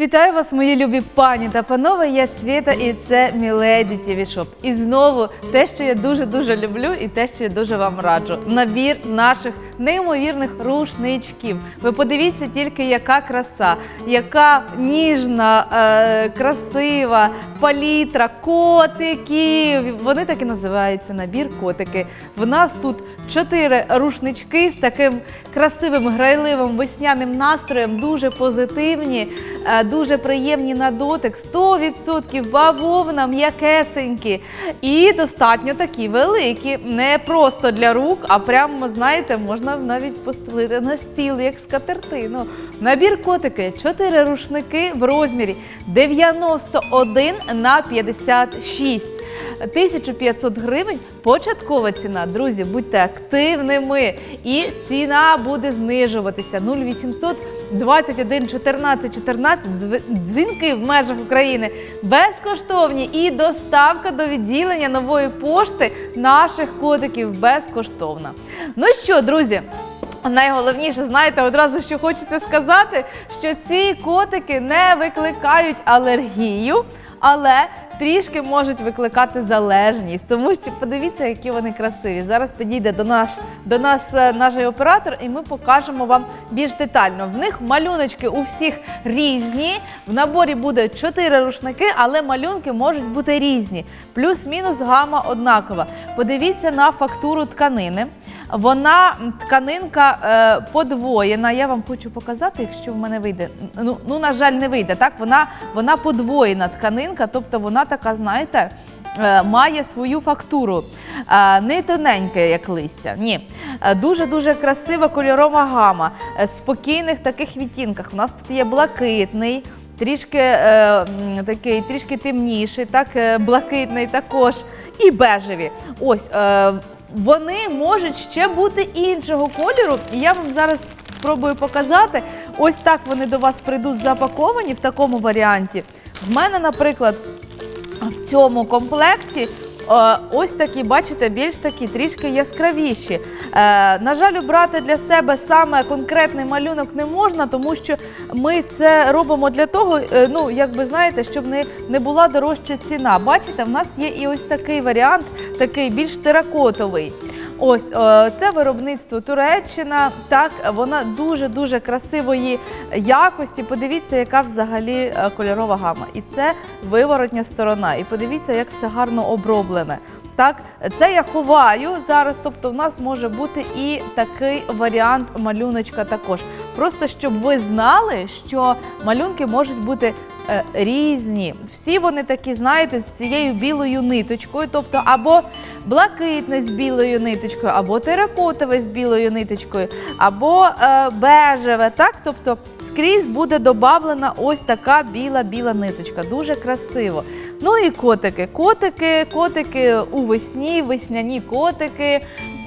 Вітаю вас, мої любі пані та панове. Я Світа, і це Міледі Shop. І знову те, що я дуже дуже люблю, і те, що я дуже вам раджу. Набір наших неймовірних рушничків. Ви подивіться тільки, яка краса, яка ніжна, е, красива палітра котиків. Вони так і називаються набір котики. В нас тут чотири рушнички з таким красивим, грайливим весняним настроєм, дуже позитивні, е, дуже приємні на дотик, 100% бавовна, м'якесенькі і достатньо такі великі, не просто для рук, а прямо, знаєте, можна навіть постелити на стіл, як скатертину. Набір котики, 4 рушники в розмірі 91 на 56. 1500 гривень початкова ціна. Друзі, будьте активними. І ціна буде знижуватися 0800 21 14 14. Дзвінки в межах України безкоштовні і доставка до відділення нової пошти наших котиків безкоштовна. Ну що, друзі? Найголовніше, знаєте, одразу що хочеться сказати, що ці котики не викликають алергію, але трішки можуть викликати залежність. Тому що подивіться, які вони красиві. Зараз підійде до наш до нас е, наш оператор, і ми покажемо вам більш детально. В них малюночки у всіх різні. В наборі буде 4 рушники, але малюнки можуть бути різні. Плюс-мінус гама однакова. Подивіться на фактуру тканини. Вона тканинка е, подвоєна. Я вам хочу показати, якщо в мене вийде. Ну, ну на жаль, не вийде. Так, вона, вона подвоєна тканинка, тобто вона така, знаєте. е, Має свою фактуру, Е, не тоненьке, як листя. Ні, дуже дуже красива кольорова гама е, спокійних таких відтінках. У нас тут є блакитний, трішки е, такий, трішки темніший, так е, блакитний також і бежеві. Ось е, вони можуть ще бути іншого кольору. І я вам зараз спробую показати. Ось так вони до вас прийдуть запаковані в такому варіанті. В мене, наприклад, в цьому комплекті. Е, Ось такі, бачите, більш такі трішки яскравіші. Е, на жаль, обрати для себе саме конкретний малюнок не можна, тому що ми це робимо для того, е, ну як ви знаєте, щоб не, не була дорожча ціна. Бачите, в нас є і ось такий варіант, такий більш теракотовий. Ось е, це виробництво Туреччина. Так, вона дуже дуже красивої якості. Подивіться, яка взагалі е, кольорова гама. І це виворотня сторона. І подивіться, як все гарно оброблене. Так, це я ховаю зараз. Тобто, в нас може бути і такий варіант малюночка також. Просто щоб ви знали, що малюнки можуть бути е, різні. Всі вони такі, знаєте, з цією білою ниточкою, тобто або блакитне з білою ниточкою, або теракотове з білою ниточкою, або е, бежеве. Так, тобто скрізь буде додавлена ось така біла-біла ниточка. Дуже красиво. Ну і котики. Котики, котики у весні, весняні котики.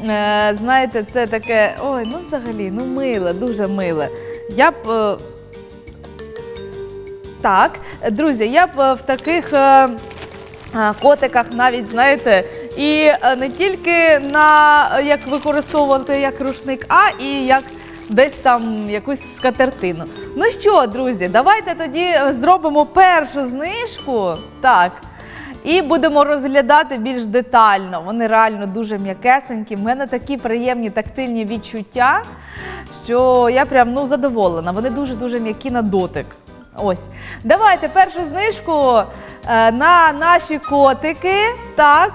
Е, знаєте, це таке, ой, ну взагалі, ну миле, дуже миле. Я б. е, так, друзі, я б е, в таких. Котиках навіть знаєте, і не тільки на як використовувати як рушник, а і як десь там якусь скатертину. Ну що, друзі, давайте тоді зробимо першу знижку. Так. І будемо розглядати більш детально. Вони реально дуже м'якесенькі. В мене такі приємні тактильні відчуття, що я прям ну задоволена. Вони дуже дуже м'які на дотик. Ось. Давайте першу знижку е, на наші котики. Так.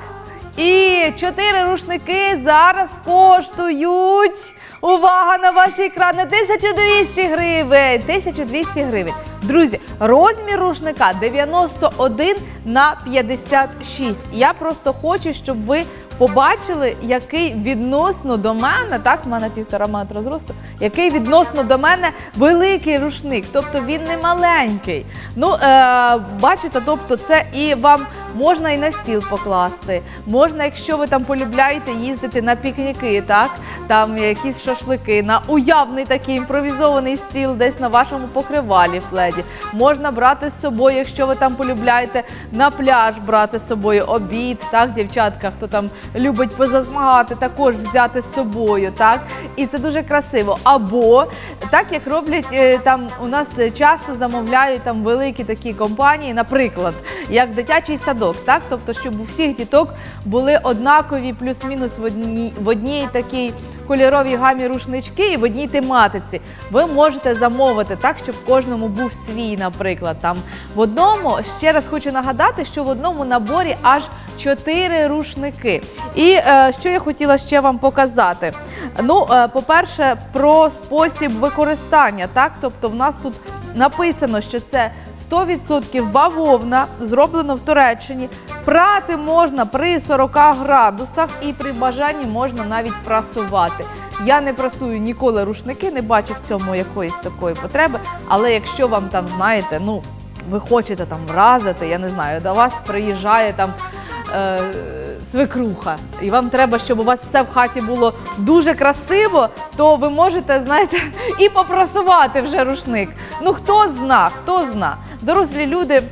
І чотири рушники зараз коштують. Увага на ваші екрани! 1200 гривень! 1200 гривень. Друзі, розмір рушника 91 на 56. Я просто хочу, щоб ви побачили, який відносно до мене, так, в мене півтора метра зросту, який відносно до мене великий рушник, тобто він не маленький. Ну, е, бачите, тобто це і вам можна і на стіл покласти. Можна, якщо ви там полюбляєте їздити на пікніки, так там якісь шашлики, на уявний такий імпровізований стіл, десь на вашому покривалі фледі. Можна брати з собою, якщо ви там полюбляєте на пляж брати з собою обід, так, дівчатка, хто там любить позазмагати, також взяти з собою, так. І це дуже красиво. Або так як роблять е, там, у нас часто замовляють там великі такі компанії, наприклад, як дитячий садок, так, тобто, щоб у всіх діток були однакові плюс-мінус в одній в одній такій кольоровій гамі рушнички і в одній тематиці. Ви можете замовити так, щоб кожному був свій, наприклад. Там в одному ще раз хочу нагадати, що в одному наборі аж чотири рушники. І е, що я хотіла ще вам показати. Ну, е, по-перше, про спосіб використання. Так, тобто, в нас тут написано, що це 100% бавовна, зроблено в Туреччині. Прати можна при 40 градусах і при бажанні можна навіть прасувати. Я не прасую ніколи рушники, не бачу в цьому якоїсь такої потреби. Але якщо вам там, знаєте, ну ви хочете там вразити, я не знаю, до вас приїжджає там. Е- Свекруха, і вам треба, щоб у вас все в хаті було дуже красиво, то ви можете, знаєте, і попрасувати вже рушник. Ну хто зна, хто зна. Дорослі люди.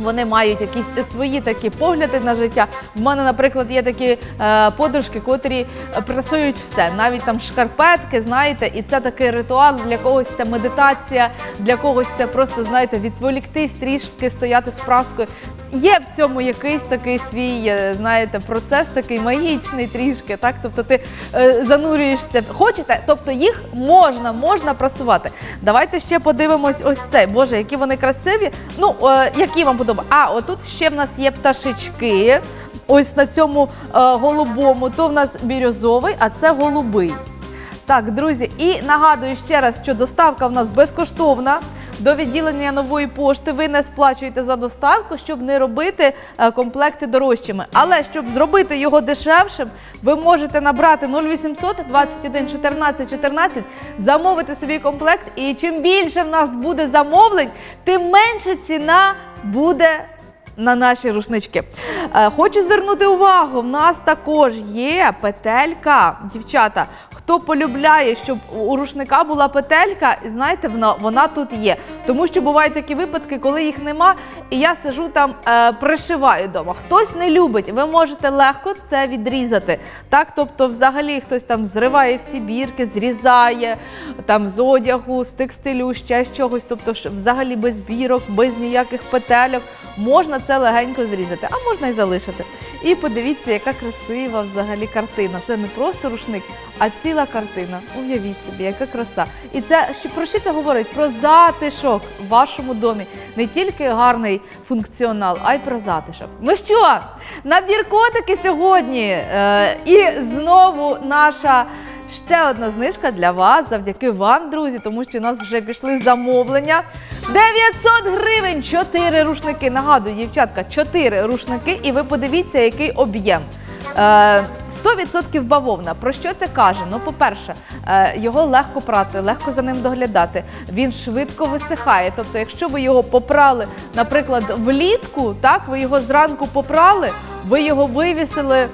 Вони мають якісь свої такі погляди на життя. В мене, наприклад, є такі е, подружки, котрі прасують все, навіть там шкарпетки, знаєте, і це такий ритуал. Для когось це медитація, для когось це просто знаєте, відволіктись трішки, стояти з праскою. Є в цьому якийсь такий свій, е, знаєте, процес такий магічний трішки, так? Тобто ти е, занурюєшся, хочете, тобто їх можна, можна прасувати. Давайте ще подивимось ось цей. Боже, які вони красиві. Ну, е, які вам подобаються? А, отут ще в нас є пташечки. Ось на цьому е, голубому, то в нас бірюзовий, а це голубий. Так, друзі, і нагадую ще раз, що доставка в нас безкоштовна. До відділення нової пошти ви не сплачуєте за доставку, щоб не робити е, комплекти дорожчими. Але щоб зробити його дешевшим, ви можете набрати 0800 21 14 14, замовити собі комплект. І чим більше в нас буде замовлень, тим менше ціна буде на наші рушнички. Е, Хочу звернути увагу, в нас також є петелька, дівчата. Хто полюбляє, щоб у рушника була петелька, і знаєте, вона, вона тут є. Тому що бувають такі випадки, коли їх нема, і я сижу там, е, пришиваю вдома. Хтось не любить, ви можете легко це відрізати. Так, тобто, взагалі хтось там зриває всі бірки, зрізає там з одягу, з текстилю, ще з чогось. Тобто, взагалі без бірок, без ніяких петельок. Можна це легенько зрізати, а можна і залишити. І подивіться, яка красива взагалі картина. Це не просто рушник, а ціла картина. Уявіть собі, яка краса. І це про що це говорить? Про затишок в вашому домі. Не тільки гарний функціонал, а й про затишок. Ну що, набір котики сьогодні. Е, і знову наша. Ще одна знижка для вас, завдяки вам, друзі, тому що у нас вже пішли замовлення. 900 гривень, 4 рушники. Нагадую, дівчатка, 4 рушники, і ви подивіться, який об'єм. Е, 100% бавовна. Про що це каже? Ну, по-перше, е, його легко прати, легко за ним доглядати. Він швидко висихає. Тобто, якщо ви його попрали, наприклад, влітку, так, ви його зранку попрали, ви його вивісили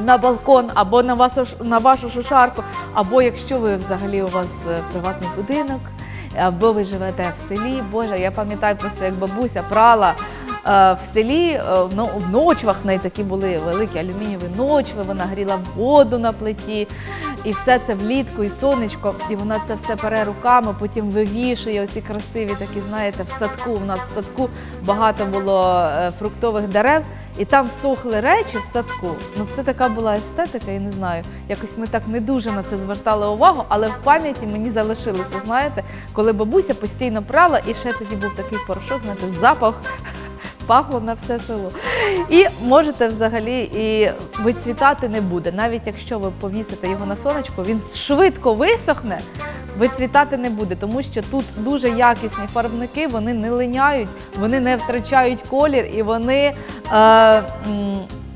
на балкон або на вашу, на вашу шушарку, або якщо ви взагалі у вас е, приватний будинок, або ви живете в селі. Боже, я пам'ятаю просто, як бабуся прала. Е, В селі е, ну, в ночвах в неї такі були великі алюмінієві ночви, вона гріла воду на плиті, і все це влітку, і сонечко, і вона це все пере руками, потім вивішує оці красиві такі, знаєте, в садку. У нас в садку багато було е, фруктових дерев, і там сохли речі в садку. Ну це така була естетика, я не знаю. Якось ми так не дуже на це звертали увагу, але в пам'яті мені залишилося, знаєте, коли бабуся постійно прала, і ще тоді був такий порошок, знаєте, запах. Пахло на все село. І можете взагалі і вицвітати не буде. Навіть якщо ви повісите його на сонечко, він швидко висохне, вицвітати не буде, тому що тут дуже якісні фарбники, вони не линяють, вони не втрачають колір і вони. Е,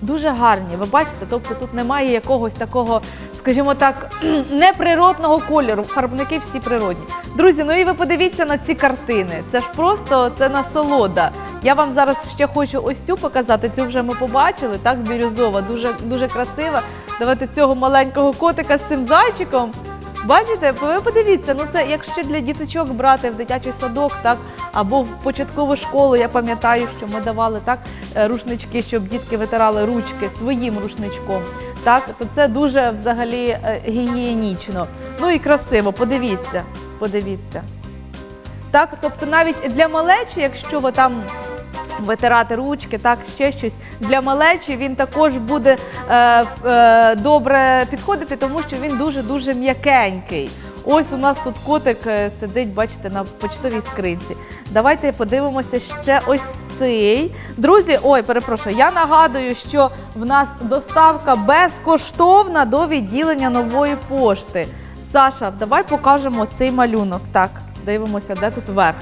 Дуже гарні, ви бачите, тобто тут немає якогось такого скажімо так, неприродного кольору. Фарбники всі природні. Друзі, ну і ви подивіться на ці картини. Це ж просто це насолода. Я вам зараз ще хочу ось цю показати. Цю вже ми побачили, так, бірюзова, дуже, дуже красива. Давайте цього маленького котика з цим зайчиком. Бачите, ви подивіться, ну це якщо для діточок брати в дитячий садок, так або в початкову школу, я пам'ятаю, що ми давали так е, рушнички, щоб дітки витирали ручки своїм рушничком. Так, то це дуже взагалі е, гігієнічно. Ну і красиво. Подивіться, подивіться. Так, тобто навіть для малечі, якщо ви там витирати ручки, так, ще щось для малечі, він також буде е, е, добре підходити, тому що він дуже-дуже м'якенький. Ось у нас тут котик е, сидить, бачите, на почтовій скринці. Давайте подивимося ще ось цей. Друзі, ой, перепрошую, я нагадую, що в нас доставка безкоштовна до відділення нової пошти. Саша, давай покажемо цей малюнок. Так, дивимося, де тут верх.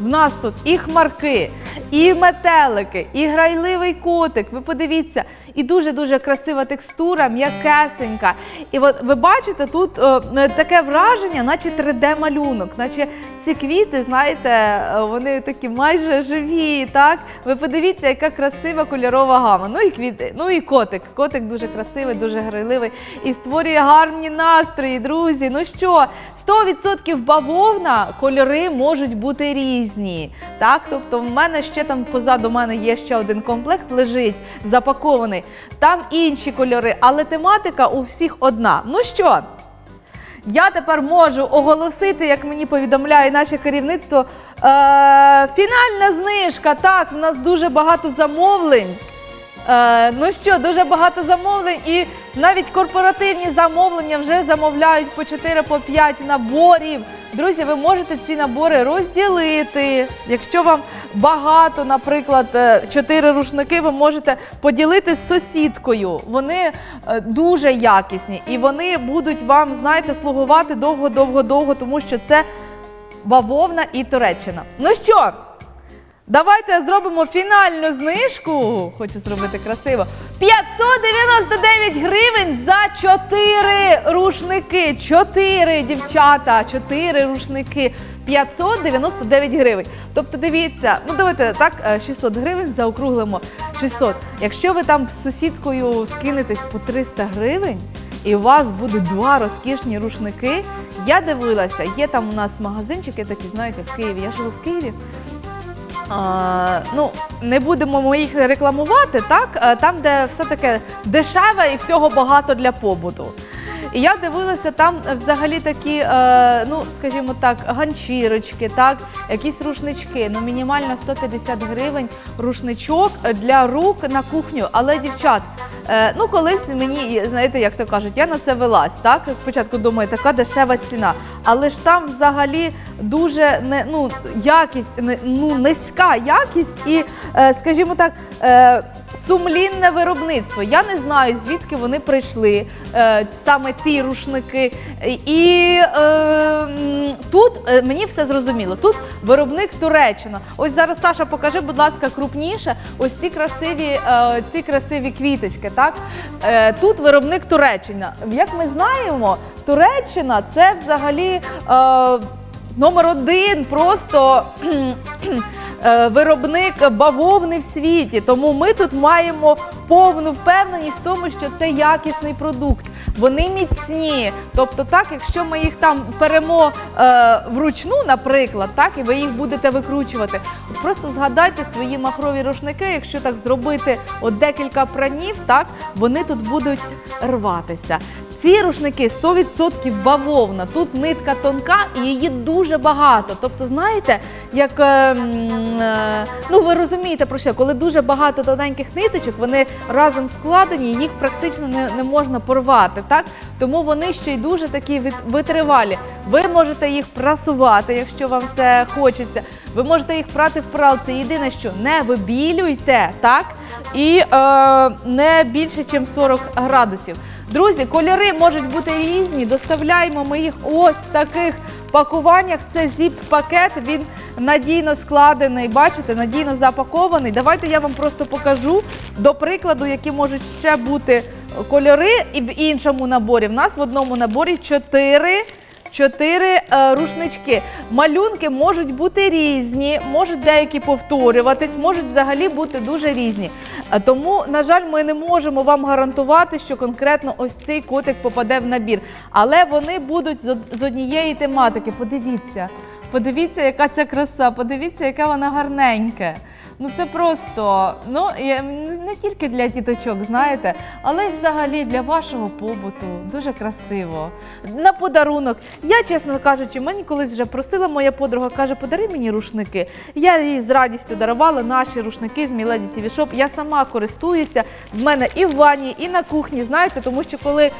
В нас тут і хмарки, і метелики, і грайливий котик. Ви подивіться, і дуже-дуже красива текстура, м'якесенька. І от ви бачите, тут е, таке враження, наче 3D-малюнок, наче ці квіти, знаєте, е, вони такі майже живі. Так, ви подивіться, яка красива кольорова гама. Ну і квіти, ну і котик. Котик дуже красивий, дуже грайливий і створює гарні настрої, друзі. Ну що, 100% бавовна, кольори можуть бути різні. Так, тобто в мене ще там позаду мене є ще один комплект, лежить запакований. Там інші кольори, але тематика у всіх одна. Ну що? Я тепер можу оголосити, як мені повідомляє наше керівництво, е, фінальна знижка. Так, в нас дуже багато замовлень. Е, ну що, дуже багато замовлень, і навіть корпоративні замовлення вже замовляють по 4 по 5 наборів. Друзі, ви можете ці набори розділити. Якщо вам багато, наприклад, 4 рушники, ви можете поділити з сусідкою. Вони е, дуже якісні і вони будуть вам, знаєте, слугувати довго-довго-довго, тому що це бавовна і Туреччина. Ну що? Давайте зробимо фінальну знижку. Хочу зробити красиво. 599 гривень за 4 рушники. 4 дівчата, 4 рушники. 599 гривень. Тобто, дивіться, ну давайте так, е, 600 гривень заокруглимо 600. Якщо ви там з сусідкою скинетесь по 300 гривень, і у вас буде два розкішні рушники. Я дивилася, є там у нас магазинчики такі, знаєте, в Києві. Я живу в Києві. Ну, не будемо ми їх рекламувати, так? Там, де все таке дешеве і всього багато для побуту. Я дивилася, там взагалі такі, е, ну скажімо так, ганчірочки, так, якісь рушнички. Ну, мінімально 150 гривень рушничок для рук на кухню. Але дівчат, е, ну колись мені, знаєте, як то кажуть, я на це велась. Так, спочатку думаю, така дешева ціна. Але ж там взагалі дуже ну якість, ну низька якість і, е, скажімо так. Сумлінне виробництво. Я не знаю, звідки вони прийшли, е, саме ті рушники. І е, тут е, мені все зрозуміло. Тут виробник Туреччина. Ось зараз Саша, покажи, будь ласка, крупніше. Ось ці красиві, е, ці красиві квіточки. Так е, тут виробник Туреччина. Як ми знаємо, Туреччина це взагалі. Е, Номер один просто виробник бавовни в світі. Тому ми тут маємо повну впевненість в тому, що це якісний продукт. Вони міцні. Тобто, так, якщо ми їх там перемо е, вручну, наприклад, так, і ви їх будете викручувати. Просто згадайте свої махрові рушники, якщо так зробити от декілька пранів, так, вони тут будуть рватися. Ці рушники 100% бавовна. Тут нитка тонка і її дуже багато. Тобто, знаєте, як е, м, е, ну ви розумієте про що, коли дуже багато тоненьких ниточок, вони разом складені, їх практично не, можна порвати. Так тому вони ще й дуже такі витривалі. Ви можете їх прасувати, якщо вам це хочеться. Ви можете їх прати в пралці. Єдине, що не вибілюйте, так і е, не більше, ніж 40 градусів. Друзі, кольори можуть бути різні. Доставляємо ми їх ось в таких пакуваннях. Це зіп-пакет. Він надійно складений. Бачите, надійно запакований. Давайте я вам просто покажу до прикладу, які можуть ще бути кольори, і в іншому наборі в нас в одному наборі чотири. Чотири е, рушнички. Малюнки можуть бути різні, можуть деякі повторюватись, можуть взагалі бути дуже різні. Тому, на жаль, ми не можемо вам гарантувати, що конкретно ось цей котик попаде в набір. Але вони будуть з, з однієї тематики. Подивіться, подивіться, яка ця краса, подивіться, яке вона гарненьке. Ну це просто ну я- не тільки для діточок, знаєте, але й взагалі для вашого побуту. Дуже красиво. На подарунок. Я, чесно кажучи, мені колись вже просила моя подруга, каже, подари мені рушники. Я їй з радістю дарувала наші рушники з Міледі Shop. Я сама користуюся. В мене і в ванні, і на кухні, знаєте, тому що коли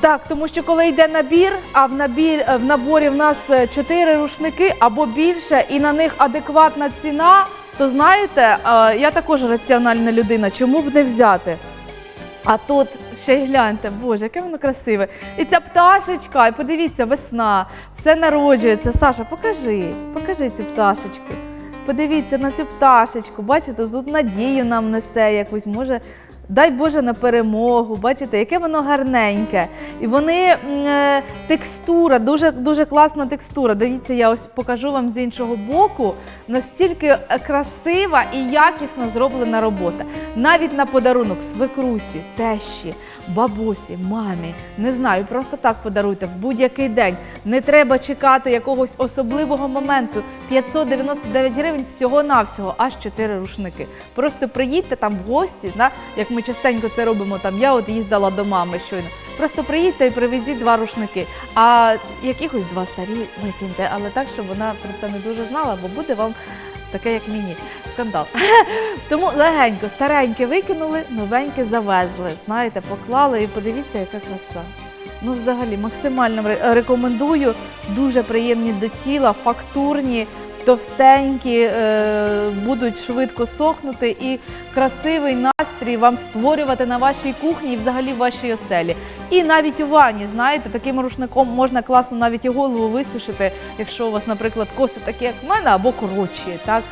так, тому що коли йде набір, а в набір в наборі в нас е, чотири рушники або більше, і на них адекватна ціна, то знаєте, е, я також раціональна людина, чому б не взяти? А тут ще й гляньте, боже, яке воно красиве. І ця пташечка, і подивіться, весна, все народжується. Саша, покажи, покажи цю пташечку. Подивіться на цю пташечку. Бачите, тут надію нам несе якусь, може. Дай Боже на перемогу, бачите, яке воно гарненьке. І вони е, текстура, дуже дуже класна текстура. Дивіться, я ось покажу вам з іншого боку. Настільки е, красива і якісно зроблена робота. Навіть на подарунок свекрусі, тещі, бабусі, мамі. Не знаю, просто так подаруйте в будь-який день. Не треба чекати якогось особливого моменту. 599 гривень всього-навсього, аж 4 рушники. Просто приїдьте там в гості, як ми частенько це робимо. Там я от їздила до мами щойно. Просто приїдьте і привезіть два рушники. А якихось два старі викиньте, але так, щоб вона про це не дуже знала, бо буде вам таке, як мені. Скандал. Тому легенько, стареньке викинули, новеньке завезли. Знаєте, поклали і подивіться, яка краса. Ну, взагалі, максимально рекомендую. Дуже приємні до тіла, фактурні, товстенькі, е, будуть швидко сохнути і красивий настрій вам створювати на вашій кухні і взагалі в вашій оселі. І навіть у ванні, знаєте, таким рушником можна класно навіть і голову висушити, якщо у вас, наприклад, коси такі, як в мене, або коротші, так?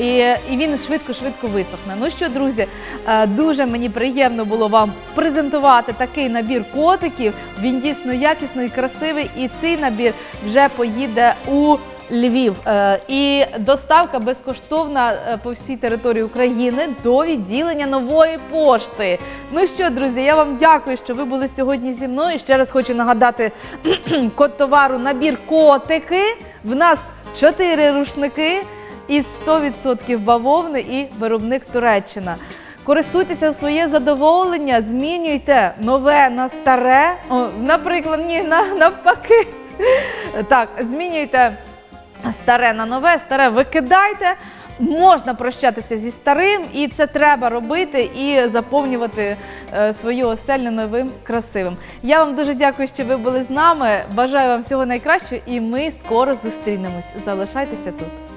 І, і він швидко-швидко висохне. Ну що, друзі, е, дуже мені приємно було вам презентувати такий набір котиків. Він дійсно якісний, красивий, і цей набір вже поїде у Львів. Е, І доставка безкоштовна е, по всій території України до відділення нової пошти. Ну що, друзі, я вам дякую, що ви були сьогодні зі мною. Ще раз хочу нагадати код товару набір котики. В нас чотири рушники із 100% бавовни і виробник Туреччина. Користуйтеся в своє задоволення, змінюйте нове на старе. О, наприклад, ні, на, навпаки. Так, змінюйте старе на нове, старе викидайте. Можна прощатися зі старим, і це треба робити і заповнювати е, свою оселю новим красивим. Я вам дуже дякую, що ви були з нами. Бажаю вам всього найкращого, і ми скоро зустрінемось. Залишайтеся тут.